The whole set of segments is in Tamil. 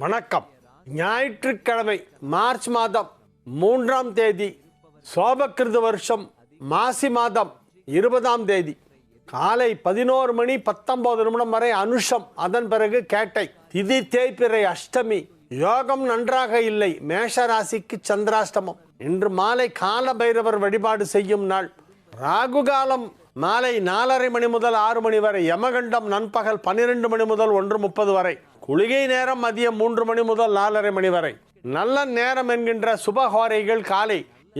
வணக்கம். ஞாயிற்றுக்கிழமை மார்ச் மாதம் மூன்றாம் தேதி சோபக்கிருத வருஷம் மாசி மாதம் இருபதாம் தேதி. காலை பதினோரு மணி பத்தொன்பது நிமிடம் வரை அனுஷம். அதன் பிறகு கேட்டை திதி தேய்பிறை அஷ்டமி. யோகம் நன்றாக இல்லை. மேஷ ராசிக்கு சந்திராஷ்டமம். இன்று மாலை கால பைரவர் வழிபாடு செய்யும் நாள். ராகு காலம் மாலை நாலரை மணி முதல் ஆறு மணி வரை. யமகண்டம் நண்பகல் பன்னிரெண்டு மணி முதல் ஒன்று முப்பது வரை. குளிகை நேரம் மதியம் மூன்று மணி முதல் நாலரை மணி வரை. நல்ல நேரம் என்கின்ற சுபஹோரைகள் காலை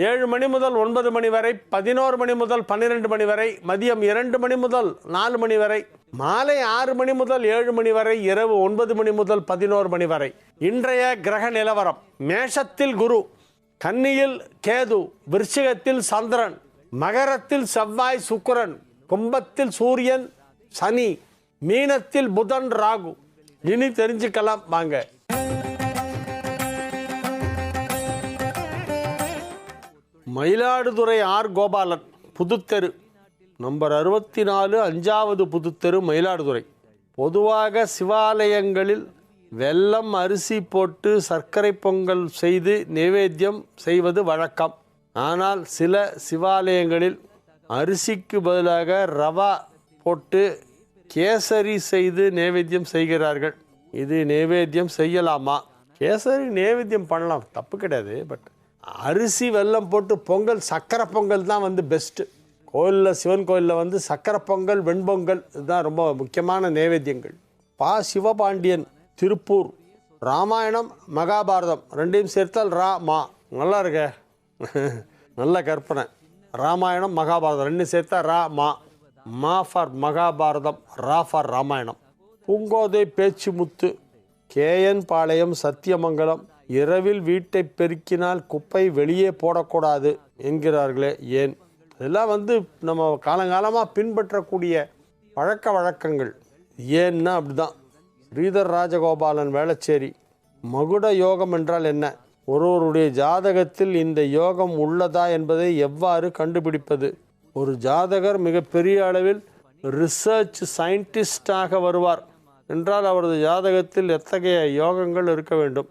ஏழு மணி முதல் ஒன்பது மணி வரை பதினோரு மணி முதல் பன்னிரெண்டு மணி வரை மதியம் இரண்டு மணி முதல் நாலு மணி வரை மாலை ஆறு மணி முதல் ஏழு மணி வரை இரவு ஒன்பது மணி முதல் பதினோரு மணி வரை. இன்றைய கிரக நிலவரம் மேஷத்தில் குரு கன்னியில் கேது விருச்சிகத்தில் சந்திரன் மகரத்தில் செவ்வாய் சுக்கரன் கும்பத்தில் சூரியன் சனி மீனத்தில் புதன் ராகு. இனி தெரிஞ்சுக்கலாம் வாங்க. மயிலாடுதுறை ஆர். கோபாலன் புதுத்தெரு. நம்பர் அறுபத்தி நாலு அஞ்சாவது புதுத்தெரு மயிலாடுதுறை. பொதுவாக சிவாலயங்களில் வெல்லம் அரிசி போட்டு சர்க்கரை பொங்கல் செய்து நைவேத்தியம் செய்வது வழக்கம். ஆனால் சில சிவாலயங்களில் அரிசிக்கு பதிலாக ரவா போட்டு கேசரி செய்து நைவேத்தியம் செய்கிறார்கள். இது நைவேத்தியம் செய்யலாமா? கேசரி நைவேத்தியம் பண்ணலாம். தப்பு கிடையாது பட் அரிசி வெல்லம் போட்டு பொங்கல் சக்கரை பொங்கல் தான் வந்து பெஸ்ட்டு கோயிலில் சிவன் கோயிலில் வந்து சக்கரை பொங்கல் வெண்பொங்கல் இதுதான் ரொம்ப முக்கியமான நைவேத்தியங்கள். பா. சிவபாண்டியன் திருப்பூர். ராமாயணம் மகாபாரதம். ரெண்டையும் சேர்த்தால் ரா மா. நல்லா இருக்க. நல்ல கற்பனை. ராமாயணம் மகாபாரதம். ரெண்டும் சேர்த்தா ரா மா. மா ஃபார் மகாபாரதம் ரா ஃபார் ராமாயணம். பூங்கோதை பேச்சு முத்து கேஎன் பாளையம் சத்தியமங்கலம் இரவில் வீட்டை பெருக்கினால் குப்பை வெளியே போடக்கூடாது என்கிறார்களே ஏன்? இதெல்லாம் வந்து நம்ம காலங்காலமாக பின்பற்றக்கூடிய பழக்க வழக்கங்கள். ஏன்னா அப்படிதான். ஸ்ரீதர் ராஜகோபாலன் வேளச்சேரி மகுட யோகம் என்றால் என்ன? ஒருவருடைய ஜாதகத்தில் இந்த யோகம் உள்ளதா என்பதை எவ்வாறு கண்டுபிடிப்பது? ஒரு ஜாதகர் மிகப்பெரிய அளவில் ரிசர்ச் சயின்டிஸ்டாக வருவார். என்றால் அவரது ஜாதகத்தில் எத்தகைய யோகங்கள் இருக்க வேண்டும்?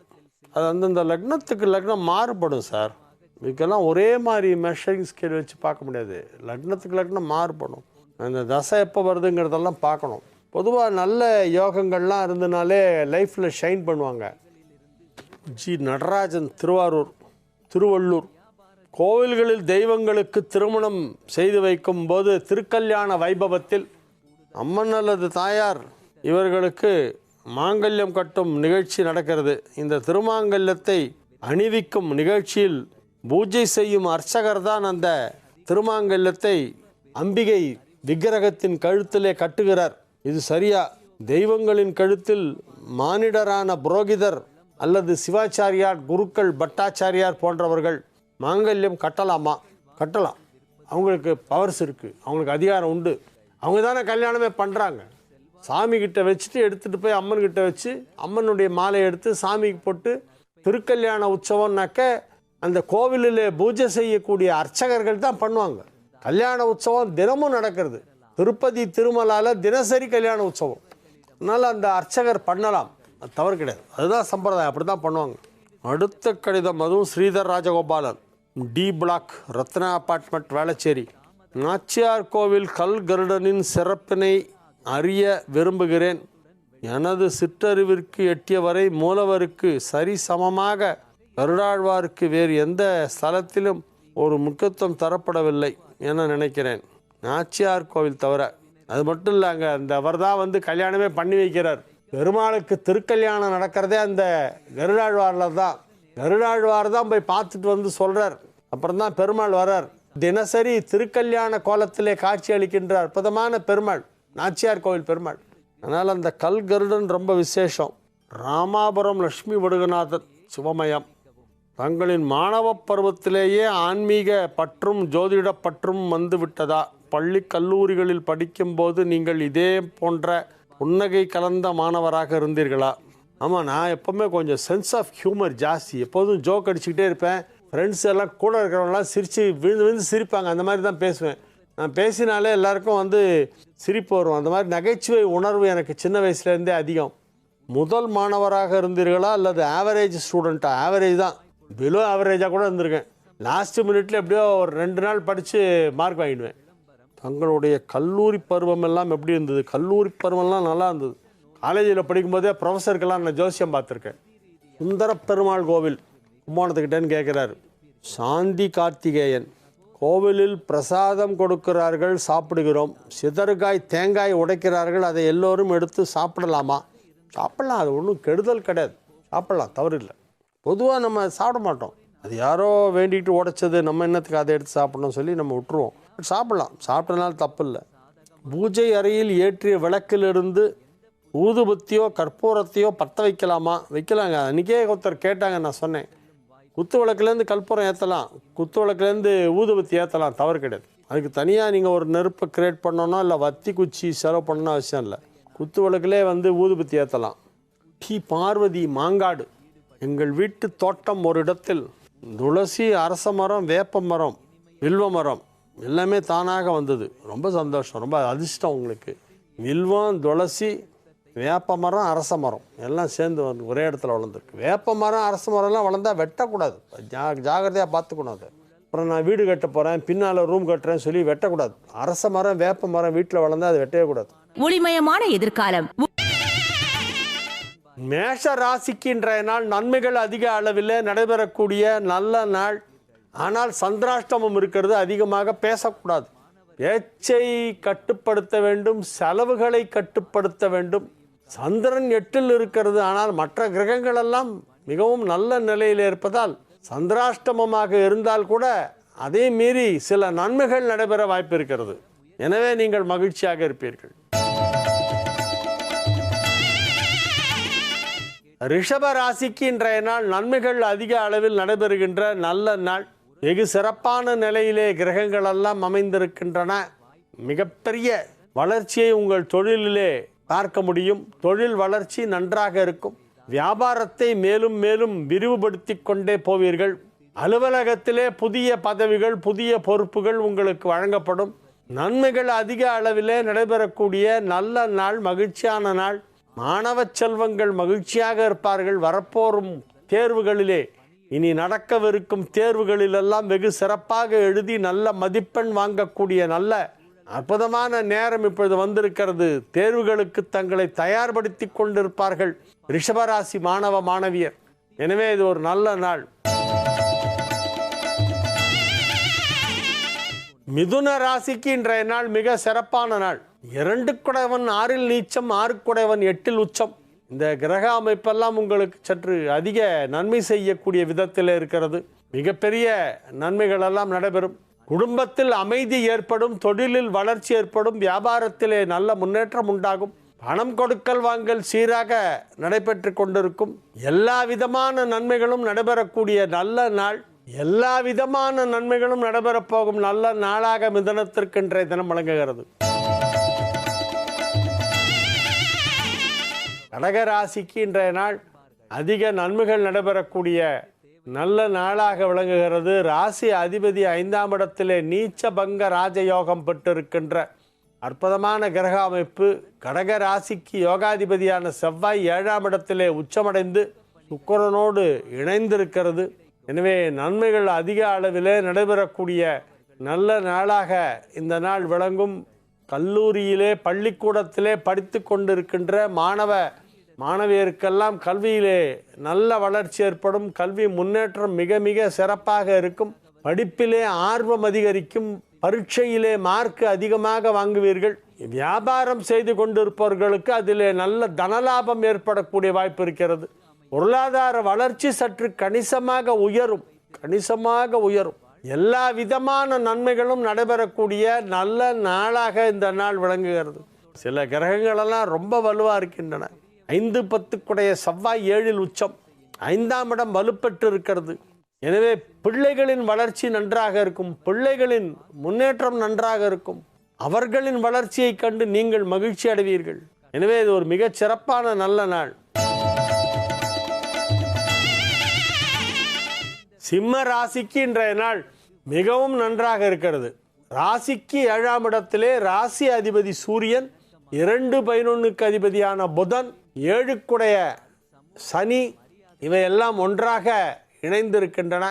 அது அந்தந்த லக்னத்துக்கு லக்னம் மாறுபடும் சார். இதுக்கெல்லாம் ஒரே மாதிரி மெஷரிங் ஸ்கேல் வச்சு பார்க்க முடியாது. லக்னத்துக்கு லக்னம் மாறுபடும். அந்த தசை எப்போ வருதுங்கிறதெல்லாம் பார்க்கணும். பொதுவாக நல்ல யோகங்கள்லாம் இருந்தனாலே லைஃப்பில் ஷைன் பண்ணுவாங்க. ஜி நடராஜன் திருவாரூர் திருவள்ளூர் கோவில்களில் தெய்வங்களுக்கு திருமணம் செய்து வைக்கும் போது திருக்கல்யாண வைபவத்தில் அம்மன் அல்லது தாயார் இவர்களுக்கு மாங்கல்யம் கட்டும் நிகழ்ச்சி நடக்கிறது. இந்த திருமாங்கல்யத்தை அணிவிக்கும் நிகழ்ச்சியில் பூஜை செய்யும் அர்ச்சகர் தான் அந்த திருமாங்கல்யத்தை அம்பிகை விக்கிரகத்தின் கழுத்திலே கட்டுகிறார். இது சரியா? தெய்வங்களின் கழுத்தில் மானிடரான புரோகிதர் அல்லது சிவாச்சாரியார் குருக்கள் பட்டாச்சாரியார் போன்றவர்கள் மாங்கல்யம் கட்டலாமா? கட்டலாம். அவங்களுக்கு பவர்ஸ் இருக்குது அவங்களுக்கு அதிகாரம் உண்டு. அவங்க தானே கல்யாணமே பண்ணுறாங்க சாமி கிட்ட வச்சுட்டு எடுத்துகிட்டு போய் அம்மன்கிட்ட வச்சு அம்மனுடைய மாலையை எடுத்து சாமிக்கு போட்டு திருக்கல்யாண உற்சவம்னாக்க அந்த கோவிலில் பூஜை செய்யக்கூடிய அர்ச்சகர்கள் தான் பண்ணுவாங்க. கல்யாண உற்சவம் தினமும் நடக்கிறது. திருப்பதி திருமலால தினசரி கல்யாண உற்சவம். அதனால் அந்த அர்ச்சகர் பண்ணலாம். அது தவறு கிடையாது. அதுதான் சம்பிரதாயம். அப்படி தான் பண்ணுவாங்க. அடுத்த கடிதம் அதுவும் Sridhar Rajagopalan. D block Ratna apartment Velachery. Nachiyar Kovil கல் கருடனின் சிறப்பினை அறிய விரும்புகிறேன். எனது சிற்றறிவிற்கு எட்டியவரை மூலவருக்கு சரி சமமாக கருடாழ்வாருக்கு வேறு எந்த ஸ்தலத்திலும் ஒரு முக்கியத்துவம் தரப்படவில்லை என நினைக்கிறேன். நாச்சியார் கோவில் தவிர அது மட்டும் இல்லை அங்கே அந்த அவர் தான் வந்து கல்யாணமே பண்ணி வைக்கிறார். பெருமாளுக்கு திருக்கல்யாணம் நடக்கிறதே அந்த கருடாழ்வாரில் தான். கருடாழ்வார் தான் போய் பார்த்துட்டு வந்து சொல்கிறார் அப்புறம் தான் பெருமாள் வரார் தினசரி திருக்கல்யாண கோலத்திலே காட்சி அளிக்கின்ற அற்புதமான பெருமாள். நாச்சியார் கோவில் பெருமாள். அதனால் அந்த கல் கருடன் ரொம்ப விசேஷம். ராமாபுரம் லட்சுமி வடுகநாதன் சிவமயம். தங்களின் மாணவ பருவத்திலேயே ஆன்மீக பற்றும் ஜோதிட பற்றும் வந்து விட்டதா? பள்ளி கல்லூரிகளில் படிக்கும்போது நீங்கள் இதே போன்ற புன்னகை கலந்த மாணவராக இருந்தீர்களா? ஆமாம் நான் எப்போவுமே கொஞ்சம் சென்ஸ் ஆஃப் ஹியூமர் ஜாஸ்தி. எப்போதும் ஜோக் அடிச்சுக்கிட்டே இருப்பேன். ஃப்ரெண்ட்ஸ் எல்லாம் கூட இருக்கிறவங்களாம் சிரித்து விழுந்து விழுந்து சிரிப்பாங்க. அந்த மாதிரி தான் பேசுவேன். நான் பேசினாலே எல்லாருக்கும் வந்து சிரிப்பு வரும். அந்த மாதிரி நகைச்சுவை உணர்வு எனக்கு சின்ன வயசுலேருந்தே அதிகம். முதல் மாணவராக இருந்தீர்களா அல்லது ஆவரேஜ் ஸ்டூடெண்ட்டா ஆவரேஜ் தான். பிலோ ஆவரேஜாக கூட இருந்திருக்கேன். லாஸ்ட் மினிட்ல எப்படியோ ஒரு ரெண்டு நாள் படித்து மார்க் வாங்கிடுவேன். தங்களுடைய கல்லூரி பருவம் எல்லாம் எப்படி இருந்தது? கல்லூரி பருவம்லாம் நல்லா இருந்தது. காலேஜில் படிக்கும்போதே ப்ரொஃபஸருக்கெல்லாம் நான் ஜோசியம் பார்த்துருக்கேன். சுந்தர பெருமாள் கோவில். கும்போணத்துக்கிட்டேன்னு கேட்குறாரு. சாந்தி கார்த்திகேயன் கோவிலில் பிரசாதம் கொடுக்கிறார்கள் சாப்பிடுகிறோம். சிதறுகாய் தேங்காய் உடைக்கிறார்கள் அதை எல்லோரும் எடுத்து சாப்பிடலாமா? சாப்பிடலாம் அது ஒன்றும் கெடுதல் கிடையாது. சாப்பிடலாம் தவறு இல்லை பொதுவாக நம்ம சாப்பிட மாட்டோம். அது யாரோ வேண்டிட்டு உடைச்சது நம்ம என்னத்துக்கு அதை எடுத்து சாப்பிடணும் சொல்லி நம்ம விட்டுருவோம். சாப்பிடலாம் சாப்பிட்டனால தப்பு இல்லை பூஜை அறையில் ஏற்றிய விளக்கிலிருந்து ஊதுபத்தியோ கற்பூரத்தையோ பற்ற வைக்கலாமா? வைக்கலாங்க. அன்றைக்கே ஒருத்தர் கேட்டாங்க நான் சொன்னேன். குத்து விளக்குலேருந்து கற்பூரம் ஏற்றலாம் குத்து விளக்குலேருந்து ஊதுபத்தி ஏற்றலாம் தவறு கிடையாது. அதுக்கு தனியாக நீங்கள் ஒரு நெருப்பை க்ரியேட் பண்ணணும் இல்லை வத்தி குச்சி செலவு பண்ணணும் அவசியம் இல்லை. குத்து விளக்குலே வந்து ஊதுபத்தி ஏற்றலாம் டி பார்வதி மாங்காடு. எங்கள் வீட்டு தோட்டம் ஒரு இடத்தில். துளசி அரச மரம் வேப்ப மரம் வில்வ மரம் எல்லாமே தானாக வந்தது. ரொம்ப சந்தோஷம் ரொம்ப அதிர்ஷ்டம் உங்களுக்கு. வில்வம் துளசி வேப்ப மரம் அரச மரம். எல்லாம் சேர்ந்து வந்து ஒரே இடத்துல வளர்ந்துருக்கு. வேப்ப மரம் அரச மரம்லாம் வளர்ந்தா வெட்டக்கூடாது. ஜா ஜாகிரதையாக பார்த்துக்கணும் அதை. அப்புறம் நான் வீடு கட்ட போகிறேன் பின்னால் ரூம் கட்டுறேன்னு சொல்லி வெட்டக்கூடாது. அரச மரம் வேப்ப மரம் வீட்டில் வளர்ந்தா அது வெட்டவே கூடாது. ஒளிமயமான எதிர்காலம். மேஷ ராசிக்கு இன்றைய நாள் நன்மைகள் அதிக அளவில் நடைபெறக்கூடிய நல்ல நாள். ஆனால் சந்திராஷ்டமம் இருக்கிறது அதிகமாக பேசக்கூடாது. பேச்சை கட்டுப்படுத்த வேண்டும் செலவுகளை கட்டுப்படுத்த வேண்டும். சந்திரன் எட்டில் இருக்கிறது. ஆனால் மற்ற கிரகங்கள் எல்லாம் மிகவும் நல்ல நிலையில் இருப்பதால் சந்திராஷ்டமமாக இருந்தால் கூட அதே மீறி சில நன்மைகள் நடைபெற வாய்ப்பு இருக்கிறது எனவே நீங்கள் மகிழ்ச்சியாக இருப்பீர்கள். ரிஷப ராசிக்கு இன்றைய நாள் நன்மைகள் அதிக அளவில் நடைபெறுகின்ற நல்ல நாள். வெகு சிறப்பான நிலையிலே கிரகங்கள் எல்லாம் அமைந்திருக்கின்றன. மிகப்பெரிய வளர்ச்சியை உங்கள் தொழிலிலே பார்க்க முடியும். தொழில் வளர்ச்சி நன்றாக இருக்கும். வியாபாரத்தை மேலும் மேலும் விரிவுபடுத்தி கொண்டே போவீர்கள். அலுவலகத்திலே புதிய பதவிகள் புதிய பொறுப்புகள் உங்களுக்கு வழங்கப்படும். நன்மைகள் அதிக அளவிலே நடைபெறக்கூடிய நல்ல நாள் மகிழ்ச்சியான நாள். மாணவ செல்வங்கள் மகிழ்ச்சியாக இருப்பார்கள். வரப்போரும் தேர்வுகளிலே. இனி நடக்கவிருக்கும் தேர்வுகளிலெல்லாம் வெகு சிறப்பாக எழுதி நல்ல மதிப்பெண் வாங்கக்கூடிய நல்ல அற்புதமான நேரம் இப்பொழுது வந்திருக்கிறது. தேர்வுகளுக்கு தங்களை தயார்படுத்தி கொண்டிருப்பார்கள். ரிஷபராசி மாணவ மாணவியர். எனவே இது ஒரு நல்ல நாள். மிதுன ராசிக்கு இன்றைய நாள் மிக சிறப்பான நாள். இரண்டு குடைவன் ஆறில் நீச்சம் ஆறு குடைவன் எட்டில் உச்சம். இந்த கிரக அமைப்பெல்லாம் உங்களுக்கு சற்று அதிக நன்மை செய்யக்கூடிய விதத்தில் இருக்கிறது. மிகப்பெரிய நன்மைகள் எல்லாம் நடைபெறும். குடும்பத்தில் அமைதி ஏற்படும் தொழிலில் வளர்ச்சி ஏற்படும் வியாபாரத்திலே நல்ல முன்னேற்றம் உண்டாகும். பணம் கொடுக்கல் வாங்கல் சீராக நடைபெற்று கொண்டிருக்கும். எல்லா விதமான நன்மைகளும் நடைபெறக்கூடிய நல்ல நாள். எல்லா விதமான நன்மைகளும் நடைபெறப் போகும் நல்ல நாளாக மிதனத்திற்கு இன்றைய தினம் வழங்குகிறது கடகராசிக்கு இன்றைய நாள் அதிக நன்மைகள் நடைபெறக்கூடிய நல்ல நாளாக விளங்குகிறது. ராசி அதிபதி ஐந்தாம் இடத்திலே நீச்ச பங்க ராஜயோகம் பெற்றிருக்கின்ற அற்புதமான கிரக அமைப்பு. கடக ராசிக்கு யோகாதிபதியான செவ்வாய் ஏழாம் இடத்திலே உச்சமடைந்து சுக்கரனோடு இணைந்திருக்கிறது. எனவே நன்மைகள் அதிக அளவிலே நடைபெறக்கூடிய நல்ல நாளாக இந்த நாள் விளங்கும். கல்லூரியிலே பள்ளிக்கூடத்திலே படித்து கொண்டிருக்கின்ற மாணவ மாணவியருக்கெல்லாம் கல்வியிலே நல்ல வளர்ச்சி ஏற்படும். கல்வி முன்னேற்றம் மிக மிக சிறப்பாக இருக்கும். படிப்பிலே ஆர்வம் அதிகரிக்கும். பரீட்சையிலே மார்க் அதிகமாக வாங்குவீர்கள். வியாபாரம் செய்து கொண்டிருப்பவர்களுக்கு அதிலே நல்ல தனலாபம் ஏற்படக்கூடிய வாய்ப்பு இருக்கிறது. பொருளாதார வளர்ச்சி சற்று கணிசமாக உயரும். கணிசமாக உயரும். எல்லா விதமான நன்மைகளும் நடைபெறக்கூடிய நல்ல நாளாக இந்த நாள் விளங்குகிறது. சில கிரகங்களெல்லாம் ரொம்ப வலுவாக இருக்கின்றன. ஐந்து பத்துக்குடைய செவ்வாய் ஏழில் உச்சம். ஐந்தாம் இடம் வலுப்பெற்று இருக்கிறது எனவே பிள்ளைகளின் வளர்ச்சி நன்றாக இருக்கும். பிள்ளைகளின் முன்னேற்றம் நன்றாக இருக்கும். அவர்களின் வளர்ச்சியை கண்டு நீங்கள் மகிழ்ச்சி அடைவீர்கள். எனவே இது ஒரு மிகச் சிறப்பான நல்ல நாள். சிம்ம ராசிக்கு இன்றைய நாள் மிகவும் நன்றாக இருக்கிறது. ராசிக்கு ஏழாம் இடத்திலே ராசி அதிபதி சூரியன் இரண்டு பதினொன்னுக்கு அதிபதியான புதன் ஏழுக்குடைய சனி இவையெல்லாம் ஒன்றாக இணைந்திருக்கின்றன.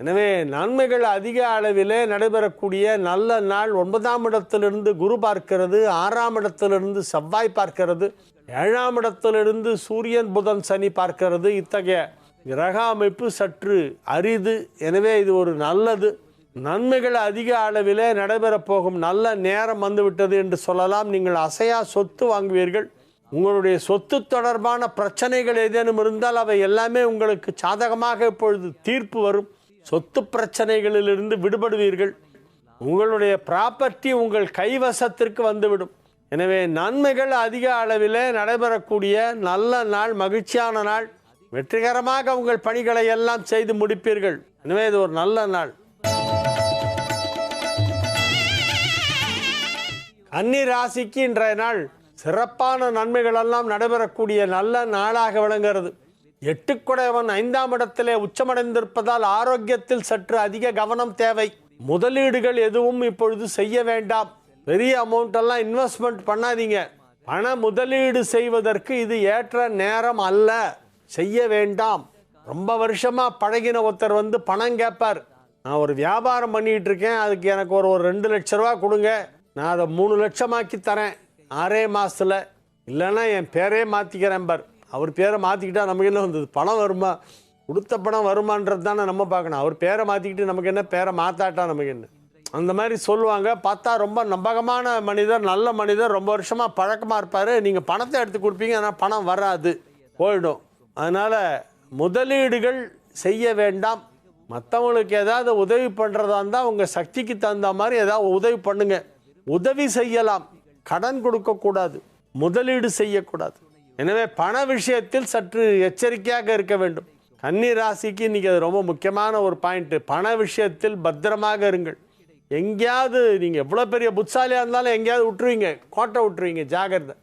எனவே நன்மைகள் அதிக அளவிலே நடைபெறக்கூடிய நல்ல நாள் ஒன்பதாம் இடத்திலிருந்து குரு பார்க்கிறது ஆறாம் இடத்திலிருந்து செவ்வாய் பார்க்கிறது ஏழாம் இடத்திலிருந்து சூரியன் புதன் சனி பார்க்கிறது. இத்தகைய கிரக அமைப்பு சற்று அரிது. எனவே இது ஒரு நல்லது. நன்மைகள் அதிக அளவிலே நடைபெறப் போகும் நல்ல நேரம் வந்துவிட்டது என்று சொல்லலாம். நீங்கள் அசையா சொத்து வாங்குவீர்கள். உங்களுடைய சொத்து தொடர்பான பிரச்சனைகள் ஏதேனும் இருந்தால் அவை எல்லாமே உங்களுக்கு சாதகமாக இப்பொழுது தீர்ப்பு வரும். சொத்து பிரச்சனைகளிலிருந்து விடுபடுவீர்கள். உங்களுடைய ப்ராப்பர்ட்டி உங்கள் கைவசத்திற்கு வந்துவிடும். எனவே நன்மைகள் அதிக அளவிலே நடைபெறக்கூடிய நல்ல நாள் மகிழ்ச்சியான நாள். வெற்றிகரமாக உங்கள் பணிகளை எல்லாம் செய்து முடிப்பீர்கள். எனவே இது ஒரு நல்ல நாள். கன்னி ராசிக்கு இன்றைய நாள் சிறப்பான நன்மைகள் எல்லாம் நடைபெறக்கூடிய நல்ல நாளாக விளங்குகிறது. எட்டுக்குடையவன் ஐந்தாம் இடத்திலே உச்சமடைந்திருப்பதால் ஆரோக்கியத்தில் சற்று அதிக கவனம் தேவை. முதலீடுகள் எதுவும் இப்பொழுது செய்ய வேண்டாம். பெரிய அமௌண்ட் எல்லாம் இன்வெஸ்ட்மெண்ட் பண்ணாதீங்க. பண முதலீடு செய்வதற்கு இது ஏற்ற நேரம் அல்ல. செய்ய வேண்டாம். ரொம்ப வருஷமா பழகின ஒருத்தர் வந்து பணம் கேட்பார். நான் ஒரு வியாபாரம் பண்ணிட்டு இருக்கேன். அதுக்கு எனக்கு ஒரு ஒரு ரெண்டு லட்ச ரூபா கொடுங்க. நான் அதை மூணு லட்சமாக்கி தரேன். ஆறே மாதத்தில் இல்லைன்னா என் பேரே மாற்றிக்கிறேன் பார். அவர் பேரை மாற்றிக்கிட்டால் நமக்கு என்ன வந்தது? பணம் வருமா? கொடுத்த பணம் வருமானது தானே நம்ம பார்க்கணும். அவர் பேரை மாற்றிக்கிட்டு நமக்கு என்ன? பேரை மாற்றாட்டா நமக்கு என்ன? அந்த மாதிரி சொல்லுவாங்க. பார்த்தா ரொம்ப நம்பகமான மனிதர் நல்ல மனிதர் ரொம்ப வருஷமாக பழக்கமாக இருப்பார். நீங்கள் பணத்தை எடுத்து கொடுப்பீங்க ஆனால் பணம் வராது. போயிடும். அதனால் முதலீடுகள் செய்ய வேண்டாம். மற்றவங்களுக்கு ஏதாவது உதவி பண்ணுறதா இருந்தால் உங்கள் சக்திக்கு தகுந்த மாதிரி ஏதாவது உதவி பண்ணுங்கள் உதவி செய்யலாம். கடன் கொடுக்கக்கூடாது முதலீடு செய்யக்கூடாது. எனவே பண விஷயத்தில் சற்று எச்சரிக்கையாக இருக்க வேண்டும். கன்னி ராசிக்கு இன்னைக்கு அது ரொம்ப முக்கியமான ஒரு பாயிண்ட். பண விஷயத்தில் பத்திரமாக இருங்கள். எங்கேயாவது நீங்கள் எவ்வளோ பெரிய புட்சாலியாக இருந்தாலும் எங்கேயாவது விட்டுருவீங்க. கோட்டை விட்டுருவீங்க. ஜாகிரதை.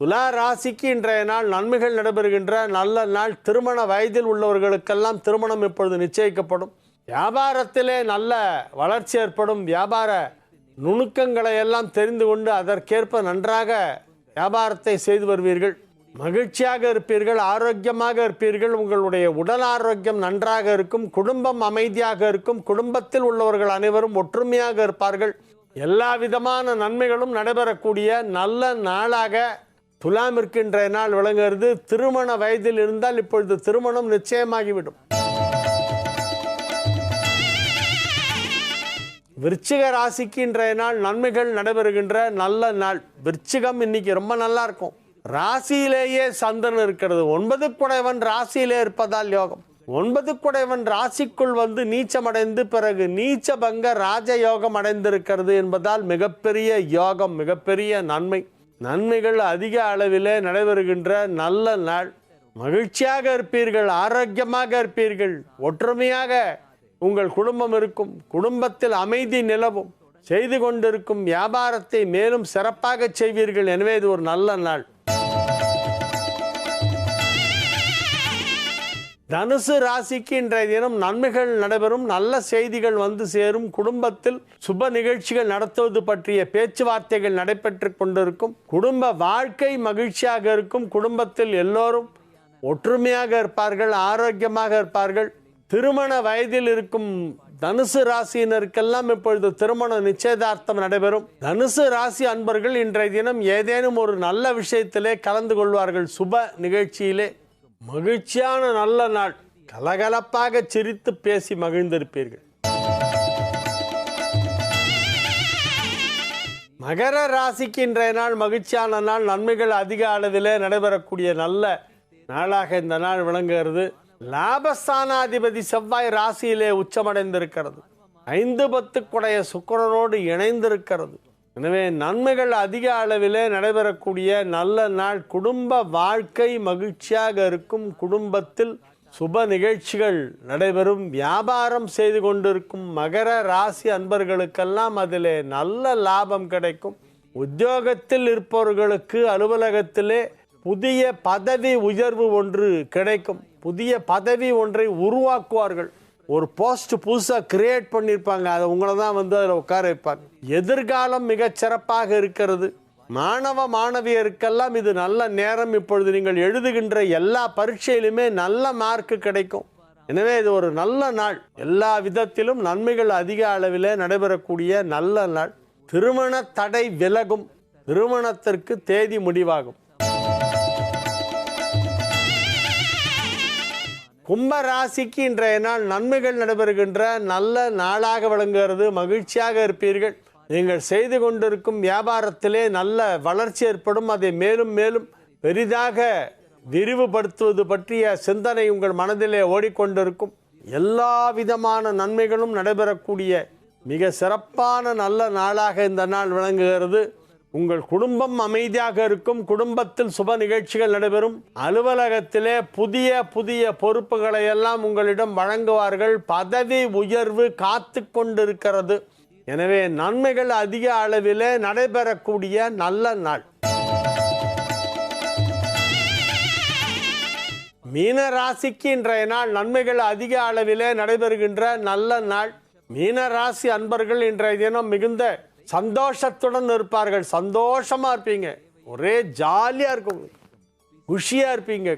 துலா ராசிக்கு இன்றைய நாள் நன்மைகள் நடைபெறுகின்ற நல்ல நாள். திருமண வயதில் உள்ளவர்களுக்கெல்லாம் திருமணம் இப்பொழுது நிச்சயிக்கப்படும். வியாபாரத்திலே நல்ல வளர்ச்சி ஏற்படும். வியாபார நுணுக்கங்களை எல்லாம் தெரிந்து கொண்டு அதற்கேற்ப நன்றாக வியாபாரத்தை செய்து வருவீர்கள். மகிழ்ச்சியாக இருப்பீர்கள் ஆரோக்கியமாக இருப்பீர்கள். உங்களுடைய உடல் ஆரோக்கியம் நன்றாக இருக்கும். குடும்பம் அமைதியாக இருக்கும். குடும்பத்தில் உள்ளவர்கள் அனைவரும் ஒற்றுமையாக இருப்பார்கள். எல்லா விதமான நன்மைகளும் நடைபெறக்கூடிய நல்ல நாளாக துலாம் இருக்கின்ற நாள் விளங்குகிறது. திருமண வயதில் இருந்தால் இப்பொழுது திருமணம் நிச்சயமாகிவிடும். விருச்சிக ராசிக்கு இன்றைய நாள் நன்மைகள் நடைபெறுகின்ற நல்ல நாள். விருச்சிகம் இன்னைக்கு ரொம்ப நல்லா இருக்கும். ராசியிலேயே சந்திரன் இருக்கிறது. ஒன்பது குடைவன் ராசியிலே இருப்பதால் யோகம். ஒன்பது குடைவன் ராசிக்குள் வந்து நீச்சமடைந்து பிறகு நீச்ச பங்க ராஜயோகம் அடைந்திருக்கிறது என்பதால் மிகப்பெரிய யோகம் மிகப்பெரிய நன்மை. நன்மைகள் அதிக அளவிலே நடைபெறுகின்ற நல்ல நாள். மகிழ்ச்சியாக இருப்பீர்கள் ஆரோக்கியமாக இருப்பீர்கள் ஒற்றுமையாக உங்கள் குடும்பம் இருக்கும் குடும்பத்தில் அமைதி நிலவும். செய்து கொண்டிருக்கும் வியாபாரத்தை மேலும் சிறப்பாக செய்வீர்கள். எனவே இது ஒரு நல்ல நாள். தனுசு ராசிக்கு இன்றைய தினம் நன்மைகள் நடைபெறும். நல்ல செய்திகள் வந்து சேரும். குடும்பத்தில் சுப நிகழ்ச்சிகள் நடத்துவது பற்றிய பேச்சுவார்த்தைகள் நடைபெற்று கொண்டிருக்கும். குடும்ப வாழ்க்கை மகிழ்ச்சியாக இருக்கும். குடும்பத்தில் எல்லோரும் ஒற்றுமையாக இருப்பார்கள் ஆரோக்கியமாக இருப்பார்கள். திருமண வயதில் இருக்கும் தனுசு ராசியினருக்கெல்லாம் இப்பொழுது திருமண நிச்சயதார்த்தம் நடைபெறும். தனுசு ராசி அன்பர்கள் இன்றைய தினம் ஏதேனும் ஒரு நல்ல விஷயத்திலே கலந்து கொள்வார்கள். சுப நிகழ்ச்சியிலே மகிழ்ச்சியான நல்ல நாள். கலகலப்பாக சிரித்து பேசி மகிழ்ந்திருப்பீர்கள். மகர ராசிக்கு இன்றைய நாள் மகிழ்ச்சியான நாள். நன்மைகள் அதிக அளவிலே நடைபெறக்கூடிய நல்ல நாளாக இந்த நாள் விளங்குகிறது. லாபஸ்தானாதிபதி செவ்வாய் ராசியிலே உச்சமடைந்திருக்கிறது. ஐந்து பத்து குடைய சுக்கிரனோடு இணைந்திருக்கிறது. எனவே நன்மைகள் அதிக அளவிலே நடைபெறக்கூடிய நல்ல நாள். குடும்ப வாழ்க்கை மகிழ்ச்சியாக இருக்கும் குடும்பத்தில் சுப நிகழ்ச்சிகள் நடைபெறும். வியாபாரம் செய்து கொண்டிருக்கும் மகர ராசி அன்பர்களுக்கெல்லாம் அதிலே நல்ல லாபம் கிடைக்கும். உத்தியோகத்தில் இருப்பவர்களுக்கு அலுவலகத்திலே புதிய பதவி உயர்வு ஒன்று கிடைக்கும். புதிய பதவி ஒன்றை உருவாக்குவார்கள். ஒரு போஸ்ட் புதுசாக கிரியேட் பண்ணியிருப்பாங்க அதை உங்களை தான் வந்து அதில் உட்கார வைப்பாங்க எதிர்காலம் மிகச் சிறப்பாக இருக்கிறது. மாணவ மாணவியருக்கெல்லாம் இது நல்ல நேரம். இப்பொழுது நீங்கள் எழுதுகின்ற எல்லா பரீட்சையிலுமே நல்ல மார்க்கு கிடைக்கும். எனவே இது ஒரு நல்ல நாள். எல்லா விதத்திலும் நன்மைகள் அதிக அளவில் நடைபெறக்கூடிய நல்ல நாள். திருமண தடை விலகும். திருமணத்திற்கு தேதி முடிவாகும். கும்ப ராசிக்கு இன்றைய நாள் நன்மைகள் நடைபெறுகின்ற நல்ல நாளாக விளங்குகிறது மகிழ்ச்சியாக இருப்பீர்கள். நீங்கள் செய்து கொண்டிருக்கும் வியாபாரத்திலே நல்ல வளர்ச்சி ஏற்படும். அதை மேலும் மேலும் பெரிதாக விரிவுபடுத்துவது பற்றிய சிந்தனை உங்கள் மனதிலே ஓடிக்கொண்டிருக்கும். எல்லா விதமான நன்மைகளும் நடைபெறக்கூடிய மிக சிறப்பான நல்ல நாளாக இந்த நாள் விளங்குகிறது. உங்கள் குடும்பம் அமைதியாக இருக்கும் குடும்பத்தில் சுப நிகழ்ச்சிகள் நடைபெறும். அலுவலகத்திலே புதிய புதிய பொறுப்புகளை எல்லாம் உங்களிடம் வழங்குவார்கள். பதவி உயர்வு காத்து கொண்டிருக்கிறது. எனவே நன்மைகள் அதிக அளவிலே நடைபெறக்கூடிய நல்ல நாள். மீன ராசிக்கு இன்றைய நாள் நன்மைகள் அதிக அளவிலே நடைபெறுகின்ற நல்ல நாள். மீன ராசி அன்பர்கள் இன்றைய தினம் மிகுந்த சந்தோஷத்துடன் இருப்பார்கள் சந்தோஷமாக இருப்பீங்க. ஒரே ஜாலியாக இருக்கும். குஷியாக இருப்பீங்க.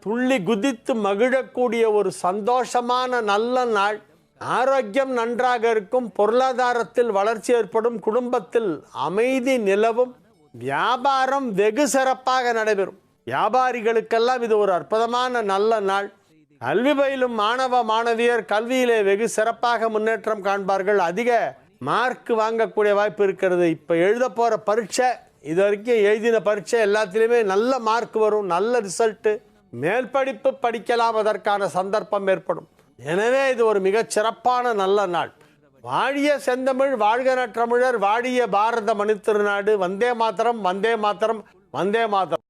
துள்ளி குதித்து மகிழக்கூடிய ஒரு சந்தோஷமான நல்ல நாள். ஆரோக்கியம் நன்றாக இருக்கும். பொருளாதாரத்தில் வளர்ச்சி ஏற்படும். குடும்பத்தில் அமைதி நிலவும். வியாபாரம் வெகு சிறப்பாக நடைபெறும். வியாபாரிகளுக்கெல்லாம் இது ஒரு அற்புதமான நல்ல நாள். கல்வி பயிலும் மாணவ மாணவியர் கல்வியிலே வெகு சிறப்பாக முன்னேற்றம் காண்பார்கள். அதிக மார்க் வாங்கக்கூடிய வாய்ப்பு இருக்கிறது. இப்போ எழுத போகிற பரீட்சை இது வரைக்கும் எழுதின பரீட்சை எல்லாத்துலேயுமே நல்ல மார்க் வரும் நல்ல ரிசல்ட்டு. மேல் படிப்பு படிக்கலாம் அதற்கான சந்தர்ப்பம் ஏற்படும். எனவே இது ஒரு மிகச் சிறப்பான நல்ல நாள். வாழிய செந்தமிழ் வாழ்க நற்றமிழர் வாழிய பாரத மணித்திருநாடு வந்தே மாத்திரம் வந்தே மாத்திரம் வந்தே மாத்திரம்